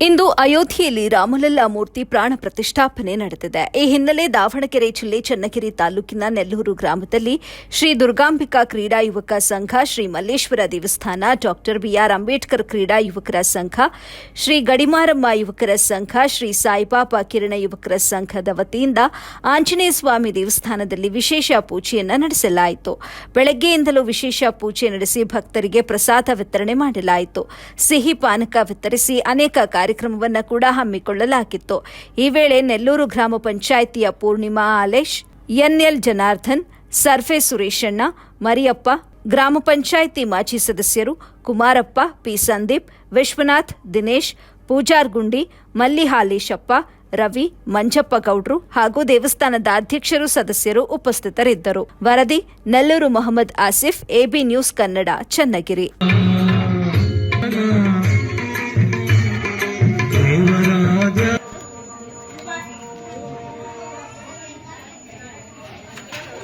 ಇಂದು ಅಯೋಧ್ಯೆಯಲ್ಲಿ ರಾಮಲಲ್ಲಾ ಮೂರ್ತಿ ಪ್ರಾಣ ಪ್ರತಿಷ್ಠಾಪನೆ ನಡೆದಿದೆ. ಈ ಹಿನ್ನೆಲೆ ದಾವಣಗೆರೆ ಜಿಲ್ಲೆ ಚನ್ನಗಿರಿ ತಾಲೂಕಿನ ನೆಲ್ಲೂರು ಗ್ರಾಮದಲ್ಲಿ ಶ್ರೀ ದುರ್ಗಾಂಬಿಕಾ ಕ್ರೀಡಾ ಯುವಕ ಸಂಘ, ಶ್ರೀ ಮಲ್ಲೇಶ್ವರ ದೇವಸ್ಥಾನ, ಡಾಕ್ಟರ್ ಬಿಆರ್ ಅಂಬೇಡ್ಕರ್ ಕ್ರೀಡಾ ಯುವಕರ ಸಂಘ, ಶ್ರೀ ಗಡಿಮಾರಮ್ಮ ಯುವಕರ ಸಂಘ, ಶ್ರೀ ಸಾಯಿಬಾಬಾ ಕಿರಣ ಯುವಕರ ಸಂಘದ ವತಿಯಿಂದ ಆಂಜನೇಯ ಸ್ವಾಮಿ ದೇವಸ್ಥಾನದಲ್ಲಿ ವಿಶೇಷ ಪೂಜೆಯನ್ನು ನಡೆಸಲಾಯಿತು. ಬೆಳಗ್ಗೆಯಿಂದಲೂ ವಿಶೇಷ ಪೂಜೆ ನಡೆಸಿ ಭಕ್ತರಿಗೆ ಪ್ರಸಾದ ವಿತರಣೆ ಮಾಡಲಾಯಿತು. ಸಿಹಿ ಪಾನಕ ವಿತರಿಸಿ ಅನೇಕ ಕಾರ್ಯಕ್ರಮವನ್ನು ಕೂಡ ಹಮ್ಮಿಕೊಳ್ಳಲಾಗಿತ್ತು. ಈ ವೇಳೆ ನೆಲ್ಲೂರು ಗ್ರಾಮ ಪಂಚಾಯಿತಿಯ ಪೂರ್ಣಿಮಾ ಆಲೇಶ್, ಎನ್ಎಲ್ ಜನಾರ್ಧನ್ ಸರ್ಫೆ ಸುರೇಶಣ್ಣ, ಮರಿಯಪ್ಪ, ಗ್ರಾಮ ಪಂಚಾಯಿತಿ ಮಾಜಿ ಸದಸ್ಯರು ಕುಮಾರಪ್ಪ, ಪಿ ಸಂದೀಪ್, ವಿಶ್ವನಾಥ್, ದಿನೇಶ್, ಪೂಜಾರ್ ಗುಂಡಿ, ಮಲ್ಲಿಹಾಲೇಶಪ್ಪ, ರವಿ, ಮಂಜಪ್ಪ ಗೌಡ್ರು ಹಾಗೂ ದೇವಸ್ಥಾನದ ಅಧ್ಯಕ್ಷರು ಸದಸ್ಯರು ಉಪಸ್ಥಿತರಿದ್ದರು. ವರದಿ ನೆಲ್ಲೂರು ಮೊಹಮ್ಮದ್ ಆಸಿಫ್, ಎಬಿ ನ್ಯೂಸ್ ಕನ್ನಡ, ಚನ್ನಗಿರಿ.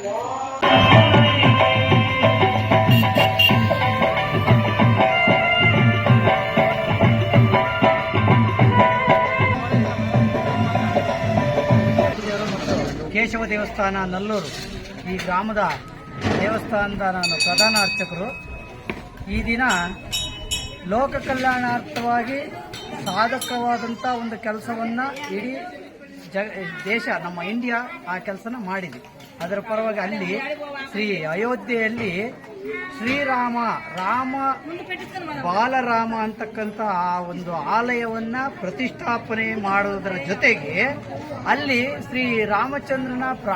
ಕೇಶವ ದೇವಸ್ಥಾನ ನಲ್ಲೂರು. ಈ ಗ್ರಾಮದ ದೇವಸ್ಥಾನದ ನಾನು ಪ್ರಧಾನ ಅರ್ಚಕರು. ಈ ದಿನ ಲೋಕ ಕಲ್ಯಾಣಾರ್ಥವಾಗಿ ಸಾಧಕವಾದಂಥ ಒಂದು ಕೆಲಸವನ್ನು ಇಡೀ ಜ ದೇಶ, ನಮ್ಮ ಇಂಡಿಯಾ ಆ ಕೆಲಸನ ಮಾಡಿದೆ. ಅದರ ಪರವಾಗಿ ಅಲ್ಲಿ ಶ್ರೀ ಅಯೋಧ್ಯೆಯಲ್ಲಿ ಶ್ರೀರಾಮ, ರಾಮ, ಬಾಲರಾಮ ಅಂತಕ್ಕಂಥ ಆ ಒಂದು ಆಲಯವನ್ನ ಪ್ರತಿಷ್ಠಾಪನೆ ಮಾಡುವುದರ ಜೊತೆಗೆ ಅಲ್ಲಿ ಶ್ರೀ ರಾಮಚಂದ್ರನ